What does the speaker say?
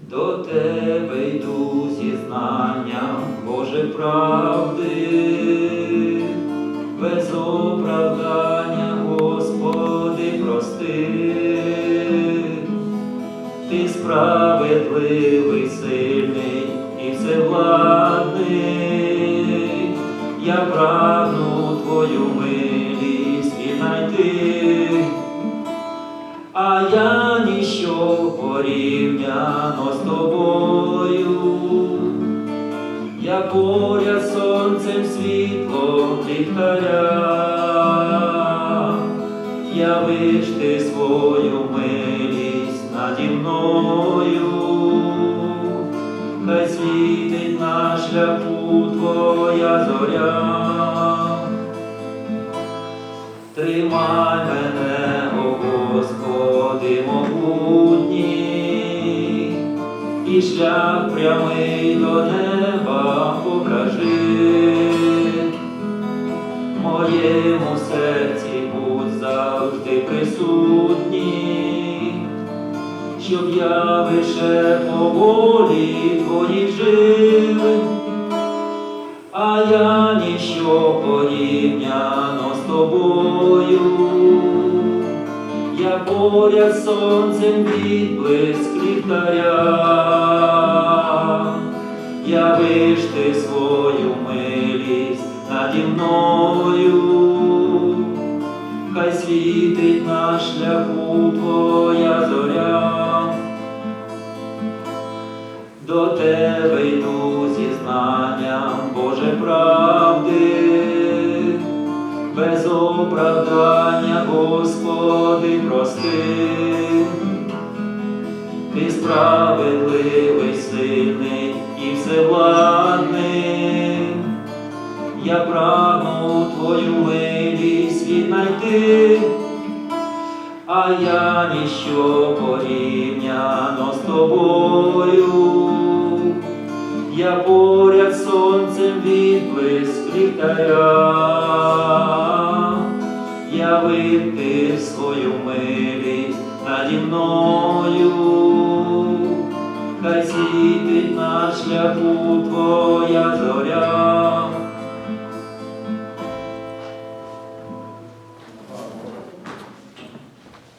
До тебе йду зі знанням Боже правди, без оправдання, Господи, прости, ти справедливий, сильний і всевладний, я прагну Твою милість віднайти. А я ніщо порівняно з тобою, я поряд сонцем світло ліхтаря, явиш ти свою милість наді мною, хай світить на шляху твоя зоря. Тримай мене, і шлях прямий до неба покажи. Моєму серці будь завжди присутній, щоб я лише по волі Твоїй жив. А я ніщо порівняно з тобою, я поряд сонцем відблиск ліхтаря, явиш ти свою милість наді мною, хай світить на шляху твоя зоря. До тебе йду зі знанням Боже правди, ти справедливий, сильний і всевладний, я прагну Твою милість віднайти. А я ніщо порівняно з тобою, я поряд сонцем відблиск ліхтаря, явив ти свою милість наді мною, хай світить на шляху твоя зоря.